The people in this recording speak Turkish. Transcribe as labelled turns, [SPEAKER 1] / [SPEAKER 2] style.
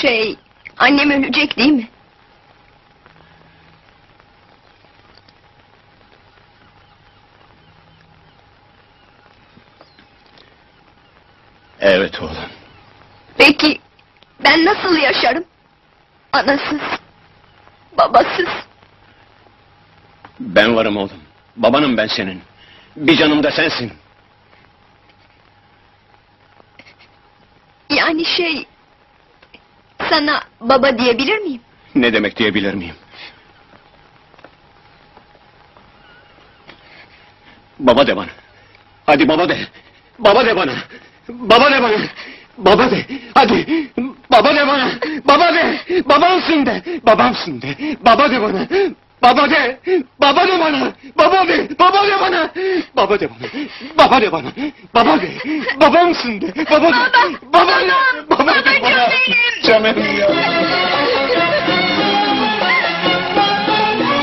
[SPEAKER 1] Şey, annem ölecek değil mi?
[SPEAKER 2] Evet oğlum.
[SPEAKER 1] Peki, ben nasıl yaşarım? Anasız, babasız.
[SPEAKER 2] Ben varım oğlum. Babanım ben senin. Bir canım da sensin.
[SPEAKER 1] Yani şey... Sana baba diyebilir miyim?
[SPEAKER 2] Ne demek diyebilir miyim? Baba de bana. Hadi baba de. Baba de bana. Baba de bana. Baba de. Hadi. Baba de bana. Baba de. Babamsın de. Babamsın de. Baba de bana. Baba de. Baba de bana. Baba de. Baba de bana. Baba de bana. Baba de bana. Baba de. Babamsın de. Baba de.
[SPEAKER 1] Baba,
[SPEAKER 2] Baba de.
[SPEAKER 1] Babam,
[SPEAKER 2] Baba